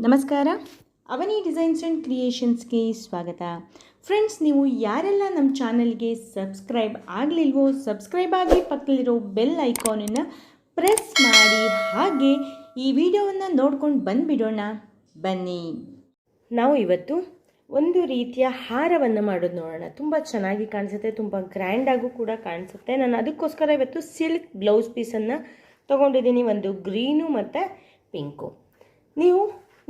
ನಮಸ್ಕಾರ. ಅವನಿ designs and ಕ್ರಿಯೇಷನ್ಸ್ಗೆ ಸ್ವಾಗತ. Friends, ನೀವು ಯಾರೆಲ್ಲ ನಮ್ಮ ಚಾನಲ್ಗೆ ಸಬ್ಸ್ಕ್ರೈಬ್ ಆಗಲಿಲ್ವೋ, ಸಬ್ಸ್ಕ್ರೈಬ್ ಆಗಿ ಪಕ್ಕದಲ್ಲಿರೋ ಬೆಲ್ ಐಕಾನನ್ನು ಪ್ರೆಸ್ ಮಾಡಿ. ಹಾಗೆ ಈ ವಿಡಿಯೋವನ್ನು ನೋಡ್ಕೊಂಡು ಬಂದುಬಿಡೋಣ. ಬನ್ನಿ. ನಾವು ಇವತ್ತು ಒಂದು ರೀತಿಯ ಹಾರವನ್ನು ಮಾಡೋದು ನೋಡೋಣ. ತುಂಬ ಚೆನ್ನಾಗಿ ಕಾಣಿಸುತ್ತೆ, ತುಂಬ ಗ್ರ್ಯಾಂಡಾಗೂ ಕೂಡ ಕಾಣಿಸುತ್ತೆ. ನಾನು ಅದಕ್ಕೋಸ್ಕರ ಇವತ್ತು ಸಿಲ್ಕ್ ಬ್ಲೌಸ್ ಪೀಸನ್ನು ತೊಗೊಂಡಿದ್ದೀನಿ. ಒಂದು ಗ್ರೀನು ಮತ್ತು ಪಿಂಕು ನೀವು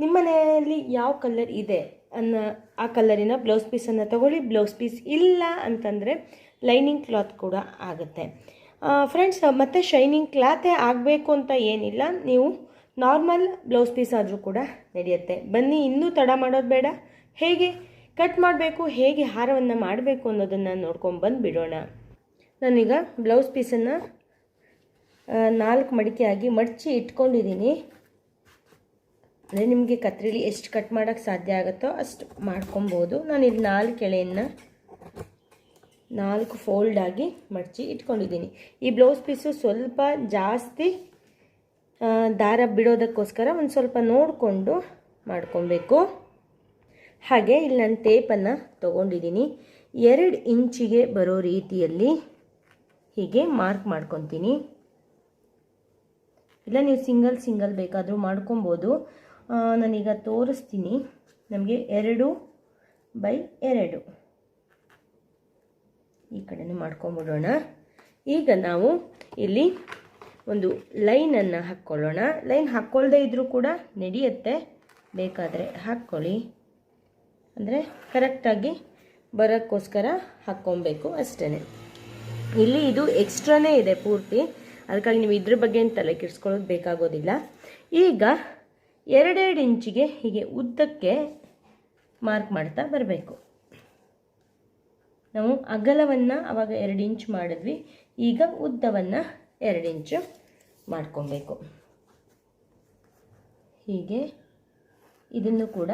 ನಿಮ್ಮ ಮನೆಯಲ್ಲಿ ಯಾವ ಕಲರ್ ಇದೆ ಅನ್ನ ಆ ಕಲರಿನ ಬ್ಲೌಸ್ ಪೀಸನ್ನು ತಗೊಳ್ಳಿ. ಬ್ಲೌಸ್ ಪೀಸ್ ಇಲ್ಲ ಅಂತಂದರೆ ಲೈನಿಂಗ್ ಕ್ಲಾತ್ ಕೂಡ ಆಗುತ್ತೆ. ಫ್ರೆಂಡ್ಸ್ ಮತ್ತು ಶೈನಿಂಗ್ ಕ್ಲಾತೇ ಆಗಬೇಕು ಅಂತ ಏನಿಲ್ಲ. ನೀವು ನಾರ್ಮಲ್ ಬ್ಲೌಸ್ ಪೀಸ್ ಆದರೂ ಕೂಡ ನಡೆಯುತ್ತೆ. ಬನ್ನಿ, ಇನ್ನೂ ತಡ ಮಾಡೋದು ಬೇಡ. ಹೇಗೆ ಕಟ್ ಮಾಡಬೇಕು, ಹೇಗೆ ಹಾರವನ್ನು ಮಾಡಬೇಕು ಅನ್ನೋದನ್ನು ನೋಡ್ಕೊಂಡು ಬಂದು ಬಿಡೋಣ. ನಾನೀಗ ಬ್ಲೌಸ್ ಪೀಸನ್ನು ನಾಲ್ಕು ಮಡಿಕೆಯಾಗಿ ಮಡಚಿ ಇಟ್ಕೊಂಡಿದ್ದೀನಿ ಅಂದರೆ ನಿಮಗೆ ಕತ್ರಿಲಿ ಎಷ್ಟು ಕಟ್ ಮಾಡೋಕ್ಕೆ ಸಾಧ್ಯ ಆಗುತ್ತೋ ಅಷ್ಟು ಮಾಡ್ಕೊಬೋದು. ನಾನು ಇಲ್ಲಿ ನಾಲ್ಕು ಎಳೆಯನ್ನು ನಾಲ್ಕು ಫೋಲ್ಡಾಗಿ ಮಡಚಿ ಇಟ್ಕೊಂಡಿದ್ದೀನಿ. ಈ ಬ್ಲೌಸ್ ಪೀಸು ಸ್ವಲ್ಪ ಜಾಸ್ತಿ ದಾರ ಬಿಡೋದಕ್ಕೋಸ್ಕರ ಒಂದು ಸ್ವಲ್ಪ ನೋಡಿಕೊಂಡು ಮಾಡ್ಕೊಬೇಕು. ಹಾಗೆ ಇಲ್ಲಿ ನಾನು ಟೇಪನ್ನು ತೊಗೊಂಡಿದ್ದೀನಿ. ಎರಡು ಇಂಚಿಗೆ ಬರೋ ರೀತಿಯಲ್ಲಿ ಹೀಗೆ ಮಾರ್ಕ್ ಮಾಡ್ಕೊತೀನಿ. ಇಲ್ಲ, ನೀವು ಸಿಂಗಲ್ ಸಿಂಗಲ್ ಬೇಕಾದರೂ ಮಾಡ್ಕೊಬೋದು. ನಾನೀಗ ತೋರಿಸ್ತೀನಿ. ನಮಗೆ ಎರಡು ಬೈ ಎರಡು. ಈ ಕಡೆನೂ ಮಾಡ್ಕೊಂಬಿಡೋಣ. ಈಗ ನಾವು ಇಲ್ಲಿ ಒಂದು ಲೈನನ್ನು ಹಾಕ್ಕೊಳ್ಳೋಣ. ಲೈನ್ ಹಾಕ್ಕೊಳ್ದೇ ಇದ್ದರೂ ಕೂಡ ನಡೆಯುತ್ತೆ. ಬೇಕಾದರೆ ಹಾಕ್ಕೊಳ್ಳಿ. ಅಂದರೆ ಕರೆಕ್ಟಾಗಿ ಬರೋಕ್ಕೋಸ್ಕರ ಹಾಕ್ಕೊಬೇಕು ಅಷ್ಟೇ ಇಲ್ಲಿ ಇದು ಎಕ್ಸ್ಟ್ರಾನೇ ಇದೆ ಪೂರ್ತಿ. ಅದಕ್ಕಾಗಿ ನೀವು ಇದ್ರ ಬಗ್ಗೆ ತಲೆ ಕೆಡಿಸ್ಕೊಳ್ಳೋದು ಬೇಕಾಗೋದಿಲ್ಲ. ಈಗ ಎರಡೆರಡು ಇಂಚಿಗೆ ಹೀಗೆ ಉದ್ದಕ್ಕೆ ಮಾರ್ಕ್ ಮಾಡ್ತಾ ಬರಬೇಕು. ನಾವು ಅಗಲವನ್ನು ಆವಾಗ ಎರಡು ಇಂಚ್ ಮಾಡಿದ್ವಿ. ಈಗ ಉದ್ದವನ್ನು ಎರಡು ಇಂಚು ಮಾಡ್ಕೊಬೇಕು. ಹೀಗೆ ಇದನ್ನು ಕೂಡ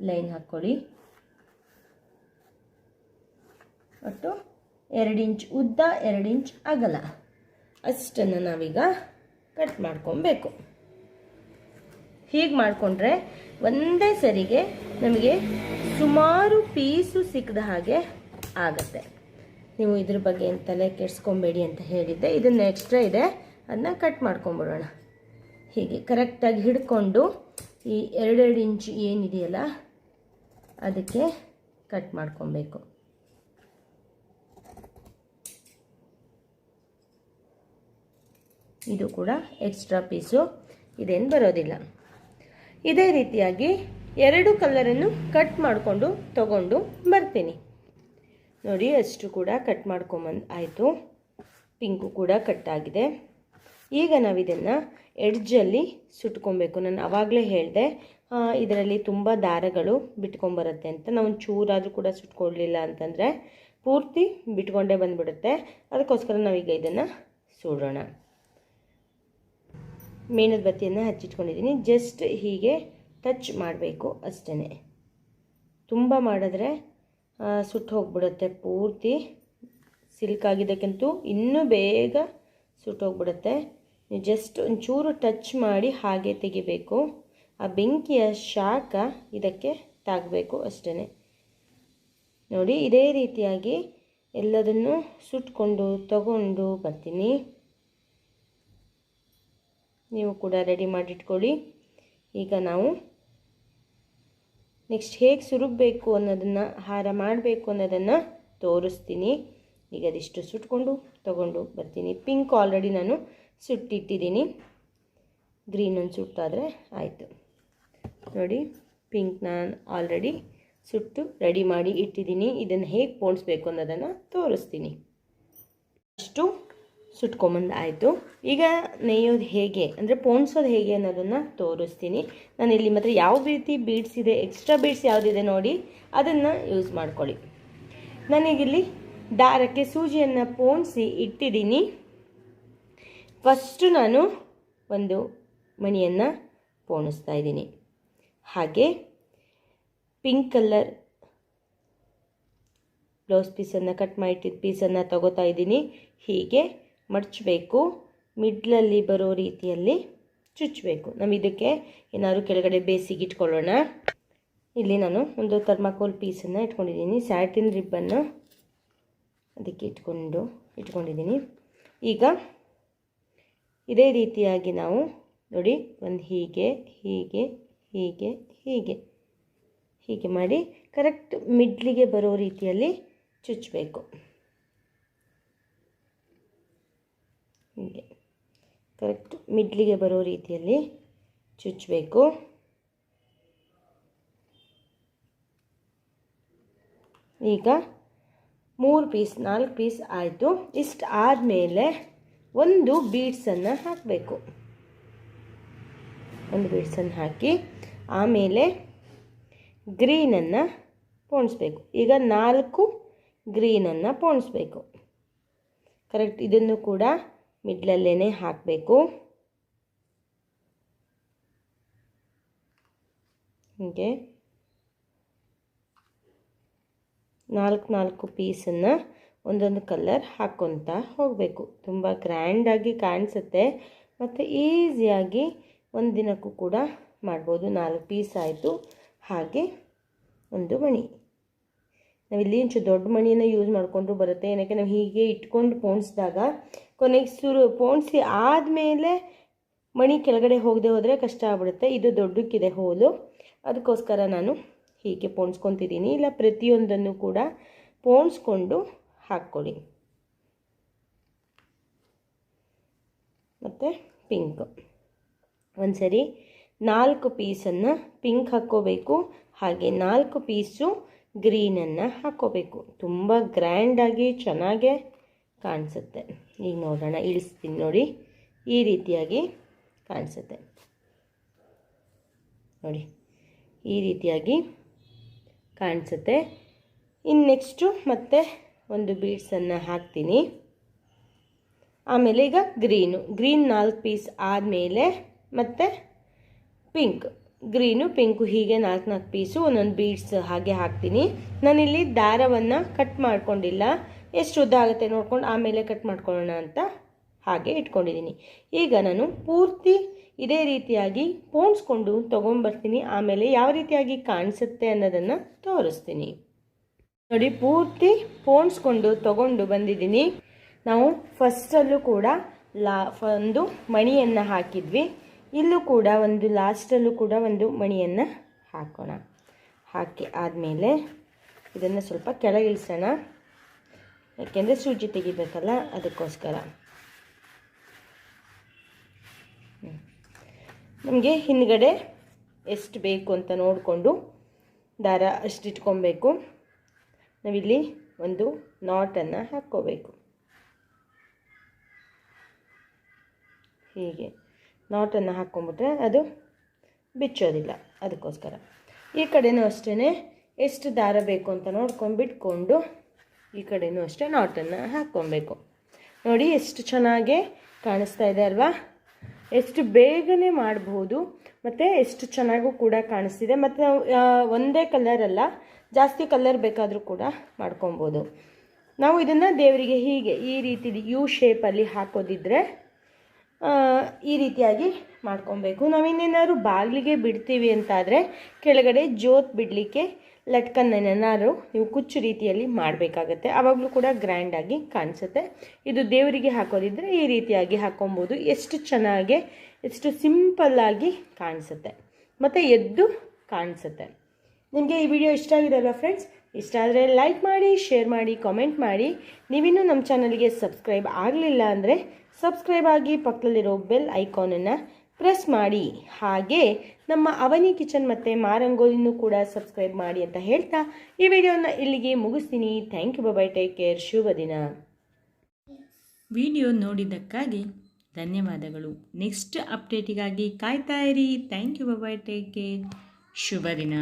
ಲೈನ್ ಹಾಕ್ಕೊಳ್ಳಿ ಒಟ್ಟು ಎರಡು ಇಂಚ್ ಉದ್ದ, ಎರಡು ಇಂಚ್ ಅಗಲ. ಅಷ್ಟನ್ನು ನಾವೀಗ ಕಟ್ ಮಾಡ್ಕೊಬೇಕು. ಹೀಗೆ ಮಾಡಿಕೊಂಡ್ರೆ ಒಂದೇ ಸರಿಗೆ ನಮಗೆ ಸುಮಾರು ಪೀಸು ಸಿಕ್ಕದ ಹಾಗೆ ಆಗತ್ತೆ. ನೀವು ಇದ್ರ ಬಗ್ಗೆ ಏನು ತಲೆ ಕೆಡ್ಸ್ಕೊಬೇಡಿ ಅಂತ ಹೇಳಿದ್ದೆ. ಇದನ್ನು ಎಕ್ಸ್ಟ್ರಾ ಇದೆ. ಅದನ್ನ ಕಟ್ ಮಾಡ್ಕೊಂಬಿಡೋಣ ಹೀಗೆ ಕರೆಕ್ಟಾಗಿ ಹಿಡ್ಕೊಂಡು ಈ ಎರಡೆರಡು ಇಂಚ್ ಏನಿದೆಯಲ್ಲ, ಅದಕ್ಕೆ ಕಟ್ ಮಾಡ್ಕೊಬೇಕು. ಇದು ಕೂಡ ಎಕ್ಸ್ಟ್ರಾ ಪೀಸು. ಇದೇನು ಬರೋದಿಲ್ಲ. ಇದೇ ರೀತಿಯಾಗಿ ಎರಡು ಕಲ್ಲರನ್ನು ಕಟ್ ಮಾಡಿಕೊಂಡು ತಗೊಂಡು ಬರ್ತೀನಿ. ನೋಡಿ, ಅಷ್ಟು ಕೂಡ ಕಟ್ ಮಾಡ್ಕೊಂಬಂದು ಆಯಿತು. ಪಿಂಕು ಕೂಡ ಕಟ್ ಆಗಿದೆ. ಈಗ ನಾವು ಇದನ್ನು ಎಡ್ಜಲ್ಲಿ ಸುಟ್ಕೊಬೇಕು. ನಾನು ಆವಾಗಲೇ ಹೇಳಿದೆ ಇದರಲ್ಲಿ ತುಂಬ ದಾರಗಳು ಬಿಟ್ಕೊಂಬರುತ್ತೆ ಅಂತ. ನಾವು ಚೂರಾದರೂ ಕೂಡ ಸುಟ್ಕೊಳ್ಳಲಿಲ್ಲ ಅಂತಂದರೆ ಪೂರ್ತಿ ಬಿಟ್ಕೊಂಡೇ ಬಂದುಬಿಡುತ್ತೆ. ಅದಕ್ಕೋಸ್ಕರ ನಾವೀಗ ಇದನ್ನು ಸುಡೋಣ. ಮೇಣದ ಬತ್ತಿಯನ್ನು ಹಚ್ಚಿಟ್ಕೊಂಡಿದ್ದೀನಿ. ಜಸ್ಟ್ ಹೀಗೆ ಟಚ್ ಮಾಡಬೇಕು ಅಷ್ಟೇ ತುಂಬ ಮಾಡಿದ್ರೆ ಸುಟ್ಟು ಹೋಗ್ಬಿಡುತ್ತೆ ಪೂರ್ತಿ. ಸಿಲ್ಕ್ ಆಗಿದ್ದಕ್ಕಂತೂ ಇನ್ನೂ ಬೇಗ ಸುಟ್ಟು ಹೋಗ್ಬಿಡುತ್ತೆ. ನೀವು ಜಸ್ಟ್ ಒಂಚೂರು ಟಚ್ ಮಾಡಿ ಹಾಗೆ ತೆಗಿಬೇಕು. ಆ ಬೆಂಕಿಯ ಶಾಖ ಇದಕ್ಕೆ ತಾಗಬೇಕು ಅಷ್ಟೇ ನೋಡಿ, ಇದೇ ರೀತಿಯಾಗಿ ಎಲ್ಲದನ್ನು ಸುಟ್ಕೊಂಡು ತಗೊಂಡು ಬರ್ತೀನಿ. ನೀವು ಕೂಡ ರೆಡಿ ಮಾಡಿಟ್ಕೊಳ್ಳಿ. ಈಗ ನಾವು ನೆಕ್ಸ್ಟ್ ಹೇಗೆ ಸುರುಗಬೇಕು ಅನ್ನೋದನ್ನು ಹಾರ ಮಾಡಬೇಕು ಅನ್ನೋದನ್ನು ತೋರಿಸ್ತೀನಿ. ಈಗ ಅದಿಷ್ಟು ಸುಟ್ಕೊಂಡು ತಗೊಂಡು ಬರ್ತೀನಿ. ಪಿಂಕ್ ಆಲ್ರೆಡಿ ನಾನು ಸುಟ್ಟಿಟ್ಟಿದ್ದೀನಿ. ಗ್ರೀನ್ ಒಂದು ಸುಟ್ಟಾದರೆ ಆಯಿತು. ನೋಡಿ ಪಿಂಕ್ ನಾನು ಆಲ್ರೆಡಿ ಸುಟ್ಟು ರೆಡಿ ಮಾಡಿ ಇಟ್ಟಿದ್ದೀನಿ. ಇದನ್ನು ಹೇಗೆ ಪೋಣಿಸ್ಬೇಕು ಅನ್ನೋದನ್ನು ತೋರಿಸ್ತೀನಿ. ಅಷ್ಟು. ಸುಟ್ಕೊಂಬಂದು ಆಯಿತು. ಈಗ ನೇಯೋದು ಹೇಗೆ? ಅಂದರೆ ಪೋಣಿಸೋದು ಹೇಗೆ ಅನ್ನೋದನ್ನು ತೋರಿಸ್ತೀನಿ. ನಾನು ಇಲ್ಲಿ ಮಾತ್ರ ಯಾವ ರೀತಿ ಬೀಡ್ಸ್ ಇದೆ ಎಕ್ಸ್ಟ್ರಾ ಬೀಡ್ಸ್ ಯಾವುದಿದೆ ನೋಡಿ ಅದನ್ನು ಯೂಸ್ ಮಾಡ್ಕೊಳ್ಳಿ. ನನಗಿಲ್ಲಿ ದಾರಕ್ಕೆ ಸೂಜಿಯನ್ನು ಪೋಣಿಸಿ ಇಟ್ಟಿದ್ದೀನಿ. ಫಸ್ಟು ನಾನು ಒಂದು ಮಣಿಯನ್ನು ಪೋಣಿಸ್ತಾ ಇದ್ದೀನಿ. ಹಾಗೆ ಪಿಂಕ್ ಕಲರ್ ಬ್ಲೌಸ್ ಪೀಸನ್ನು ಕಟ್ ಮಾಡಿಟ್ಟಿದ್ದ ಪೀಸನ್ನು ತಗೋತಾ ಇದ್ದೀನಿ. ಹೀಗೆ ಮಡಚಬೇಕು ಮಿಡ್ಲಲ್ಲಿ ಬರೋ ರೀತಿಯಲ್ಲಿ ಚುಚ್ಚಬೇಕು ನಾವು ಇದಕ್ಕೆ ಏನಾದರೂ ಕೆಳಗಡೆ ಬೇಸಿಗೆ ಇಟ್ಕೊಳ್ಳೋಣ. ಇಲ್ಲಿ ನಾನು ಒಂದು ಥರ್ಮಾಕೋಲ್ ಪೀಸನ್ನು ಇಟ್ಕೊಂಡಿದ್ದೀನಿ. ಸ್ಯಾಟಿನ್ ರಿಬ್ಬನ್ನು ಅದಕ್ಕೆ ಇಟ್ಕೊಂಡು, ಇಟ್ಕೊಂಡಿದ್ದೀನಿ. ಈಗ ಇದೇ ರೀತಿಯಾಗಿ ನಾವು ನೋಡಿ, ಒಂದು ಹೀಗೆ ಹೀಗೆ ಹೀಗೆ ಹೀಗೆ ಹೀಗೆ ಮಾಡಿ ಕರೆಕ್ಟ್ ಮಿಡ್ಲಿಗೆ ಬರೋ ರೀತಿಯಲ್ಲಿ ಚುಚ್ಚಬೇಕು ಹೀಗೆ. ಕರೆಕ್ಟ್ ಮಿಡ್ಲಿಗೆ ಬರೋ ರೀತಿಯಲ್ಲಿ ಚುಚ್ಚಬೇಕು ಈಗ ಮೂರು ಪೀಸ್ ನಾಲ್ಕು ಪೀಸ್ ಆಯಿತು. ಇಷ್ಟು ಆದಮೇಲೆ ಒಂದು ಬೀಡ್ಸನ್ನು ಹಾಕಬೇಕು. ಒಂದು ಬೀಡ್ಸನ್ನು ಹಾಕಿ ಆಮೇಲೆ ಗ್ರೀನನ್ನು ಪೋಣಿಸ್ಬೇಕು. ಈಗ ನಾಲ್ಕು ಗ್ರೀನನ್ನು ಪೋಣಿಸ್ಬೇಕು. ಕರೆಕ್ಟ್ ಇದನ್ನು ಕೂಡ ಮಿಡ್ಲಲ್ಲೇ ಹಾಕಬೇಕು. ಹೀಗೆ. ನಾಲ್ಕು ನಾಲ್ಕು ಪೀಸನ್ನು ಒಂದೊಂದು ಕಲರ್ ಹಾಕ್ಕೊತ ಹೋಗಬೇಕು. ತುಂಬ ಗ್ರ್ಯಾಂಡಾಗಿ ಕಾಣಿಸುತ್ತೆ. ಮತ್ತು ಈಸಿಯಾಗಿ ಒಂದು ದಿನಕ್ಕೂ ಕೂಡ ಮಾಡ್ಬೋದು. ನಾಲ್ಕು ಪೀಸ್ ಆಯಿತು. ಹಾಗೆ ಒಂದು ಮಣಿ. ನಾವಿಲ್ಲಿ ಇಂಚು ದೊಡ್ಡ ಮಣಿಯನ್ನು ಯೂಸ್ ಮಾಡಿಕೊಂಡ್ರು ಬರುತ್ತೆ. ಏನಕ್ಕೆ ನಾವು ಹೀಗೆ ಇಟ್ಕೊಂಡು ಪೋಣಿಸಿದಾಗ ಕೊನೆಗೆ ಸುರು, ಪೋಣಿಸಿ ಆದಮೇಲೆ ಮಣಿ ಕೆಳಗಡೆ ಹೋಗದೆ ಹೋದರೆ ಕಷ್ಟ ಆಗ್ಬಿಡುತ್ತೆ. ಇದು ದೊಡ್ಡಕ್ಕಿದೆ ಹೋಲು. ಅದಕ್ಕೋಸ್ಕರ ನಾನು ಹೀಗೆ ಪೋಣಿಸ್ಕೊತಿದ್ದೀನಿ. ಇಲ್ಲ ಪ್ರತಿಯೊಂದನ್ನು ಕೂಡ ಪೋಣಿಸ್ಕೊಂಡು ಹಾಕ್ಕೊಳ್ಳಿ. ಮತ್ತು ಪಿಂಕ್. ಒಂದು ಸರಿ ನಾಲ್ಕು ಪೀಸನ್ನು ಪಿಂಕ್ ಹಾಕ್ಕೋಬೇಕು. ಹಾಗೆ ನಾಲ್ಕು ಪೀಸು ಗ್ರೀನನ್ನು ಹಾಕ್ಕೋಬೇಕು ತುಂಬ ಗ್ರ್ಯಾಂಡಾಗಿ ಚೆನ್ನಾಗೇ ಕಾಣಿಸುತ್ತೆ. ಈಗ ನೋಡೋಣ, ಇಳಿಸ್ತೀನಿ ನೋಡಿ. ಈ ರೀತಿಯಾಗಿ ಕಾಣಿಸುತ್ತೆ. ನೋಡಿ, ಈ ರೀತಿಯಾಗಿ ಕಾಣಿಸುತ್ತೆ. ಇನ್ನು ನೆಕ್ಸ್ಟು ಮತ್ತೆ ಒಂದು ಬೀಡ್ಸನ್ನು ಹಾಕ್ತೀನಿ. ಆಮೇಲೆ ಈಗ ಗ್ರೀನು ಗ್ರೀನ್ ನಾಲ್ಕು ಪೀಸ್ ಆದಮೇಲೆ ಮತ್ತೆ ಪಿಂಕ್ ಗ್ರೀನು, ಪಿಂಕು ಹೀಗೆ ನಾಲ್ಕು ನಾಲ್ಕು ಪೀಸು, ಒಂದೊಂದು ಬೀಡ್ಸ್ ಹಾಗೆ ಹಾಕ್ತೀನಿ. ನಾನಿಲ್ಲಿ ದಾರವನ್ನು ಕಟ್ ಮಾಡ್ಕೊಂಡಿಲ್ಲ. ಎಷ್ಟು ಉದ್ದ ಆಗುತ್ತೆ ನೋಡ್ಕೊಂಡು ಆಮೇಲೆ ಕಟ್ ಮಾಡ್ಕೊಳ್ಳೋಣ ಅಂತ ಹಾಗೆ ಇಟ್ಕೊಂಡಿದ್ದೀನಿ ಈಗ ನಾನು ಪೂರ್ತಿ ಇದೇ ರೀತಿಯಾಗಿ ಪೋಣಿಸ್ಕೊಂಡು ತೊಗೊಂಬರ್ತೀನಿ. ಆಮೇಲೆ ಯಾವ ರೀತಿಯಾಗಿ ಕಾಣಿಸುತ್ತೆ ಅನ್ನೋದನ್ನು ತೋರಿಸ್ತೀನಿ. ನೋಡಿ, ಪೂರ್ತಿ ಪೋಣಿಸ್ಕೊಂಡು ತೊಗೊಂಡು ಬಂದಿದ್ದೀನಿ. ನಾವು ಫಸ್ಟಲ್ಲೂ ಕೂಡ ಲಾ, ಒಂದು ಮಣಿಯನ್ನು ಹಾಕಿದ್ವಿ. ಇಲ್ಲೂ ಕೂಡ ಒಂದು ಲಾಸ್ಟಲ್ಲೂ ಕೂಡ ಒಂದು ಮಣಿಯನ್ನು ಹಾಕೋಣ. ಹಾಕಿ ಆದಮೇಲೆ ಇದನ್ನು ಸ್ವಲ್ಪ ಕೆಳಗಿಳಿಸೋಣ. ಯಾಕೆಂದರೆ ಸೂಜಿ ತೆಗಿಬೇಕಲ್ಲ, ಅದಕ್ಕೋಸ್ಕರ. ನಮಗೆ ಹಿಂದ್ಗಡೆ ಎಷ್ಟು ಬೇಕು ಅಂತ ನೋಡಿಕೊಂಡು ದಾರ ಅಷ್ಟು ಇಟ್ಕೊಬೇಕು. ನಾವಿಲ್ಲಿ ಒಂದು ನಾಟನ್ನು ಹಾಕ್ಕೋಬೇಕು. ಹೀಗೆ. ನಾಟನ್ನು ಹಾಕ್ಕೊಂಬಿಟ್ರೆ ಅದು ಬಿಚ್ಚೋದಿಲ್ಲ ಅದಕ್ಕೋಸ್ಕರ. ಈ ಕಡೆನೂ ಅಷ್ಟೇ ಎಷ್ಟು ದಾರ ಬೇಕು ಅಂತ ನೋಡ್ಕೊಂಡು ಬಿಟ್ಕೊಂಡು ಈ ಕಡೆನೂ ಅಷ್ಟೇ ನಾಟನ್ನು ಹಾಕ್ಕೊಬೇಕು. ನೋಡಿ ಎಷ್ಟು ಚೆನ್ನಾಗಿ ಕಾಣಿಸ್ತಾ ಇದೆ ಅಲ್ವಾ? ಎಷ್ಟು ಬೇಗನೆ ಮಾಡ್ಬೋದು ಮತ್ತು ಎಷ್ಟು ಚೆನ್ನಾಗೂ ಕೂಡ ಕಾಣಿಸ್ತಿದೆ. ಮತ್ತು ನಾವು ಒಂದೇ ಕಲರ್ ಅಲ್ಲ, ಜಾಸ್ತಿ ಕಲರ್ ಬೇಕಾದರೂ ಕೂಡ ಮಾಡ್ಕೊಬೋದು. ನಾವು ಇದನ್ನು ದೇವರಿಗೆ ಹೀಗೆ ಈ ರೀತಿ ಯು ಶೇಪಲ್ಲಿ ಹಾಕೋದಿದ್ರೆ ಈ ರೀತಿಯಾಗಿ ಮಾಡ್ಕೊಬೇಕು. ನಾವಿನ್ನೇನಾದ್ರು ಬಾಗಿಲಿಗೆ ಬಿಡ್ತೀವಿ ಅಂತಾದರೆ ಕೆಳಗಡೆ ಜೋತ್ ಬಿಡಲಿಕ್ಕೆ ಲಟ್ಕನ್ನೇನಾದ್ರು ನೀವು ಕುಚ್ಚು ರೀತಿಯಲ್ಲಿ ಮಾಡಬೇಕಾಗತ್ತೆ. ಆವಾಗಲೂ ಕೂಡ ಗ್ರ್ಯಾಂಡಾಗಿ ಕಾಣಿಸುತ್ತೆ. ಇದು ದೇವರಿಗೆ ಹಾಕೋದಿದ್ರೆ ಈ ರೀತಿಯಾಗಿ ಹಾಕೊಬೋದು. ಎಷ್ಟು ಚೆನ್ನಾಗಿ, ಎಷ್ಟು ಸಿಂಪಲ್ಲಾಗಿ ಕಾಣಿಸುತ್ತೆ. ಮತ್ತು ಎದ್ದು ಕಾಣಿಸುತ್ತೆ. ನಿಮಗೆ ಈ ವಿಡಿಯೋ ಇಷ್ಟ ಆಗಿದೆ ಅಲ್ವಾ ಫ್ರೆಂಡ್ಸ್ ಇಷ್ಟ ಆದರೆ ಲೈಕ್ ಮಾಡಿ ಶೇರ್ ಮಾಡಿ ಕಾಮೆಂಟ್ ಮಾಡಿ. ನೀವಿನ್ನೂ ನಮ್ಮ ಚಾನಲ್ಗೆ ಸಬ್ಸ್ಕ್ರೈಬ್ ಆಗಲಿಲ್ಲ ಅಂದರೆ ಸಬ್ಸ್ಕ್ರೈಬ್ ಆಗಿ ಪಕ್ಕದಲ್ಲಿರೋ ಬೆಲ್ ಐಕಾನನ್ನು ಪ್ರೆಸ್ ಮಾಡಿ. ಹಾಗೆ ನಮ್ಮ ಅವನಿ ಕಿಚನ್ ಮತ್ತು ಮಾರಂಗೋಲಿನೂ ಕೂಡ ಸಬ್ಸ್ಕ್ರೈಬ್ ಮಾಡಿ ಅಂತ ಹೇಳ್ತಾ ಈ ವಿಡಿಯೋನ ಇಲ್ಲಿಗೆ ಮುಗಿಸ್ತೀನಿ. Thank you bye take care ಶುಭ ದಿನ. ವಿಡಿಯೋ ನೋಡಿದ್ದಕ್ಕಾಗಿ ಧನ್ಯವಾದಗಳು. ನೆಕ್ಸ್ಟ್ ಅಪ್ಡೇಟಿಗಾಗಿ ಕಾಯ್ತಾ ಇರಿ. Thank you bye take care ಶುಭ ದಿನ.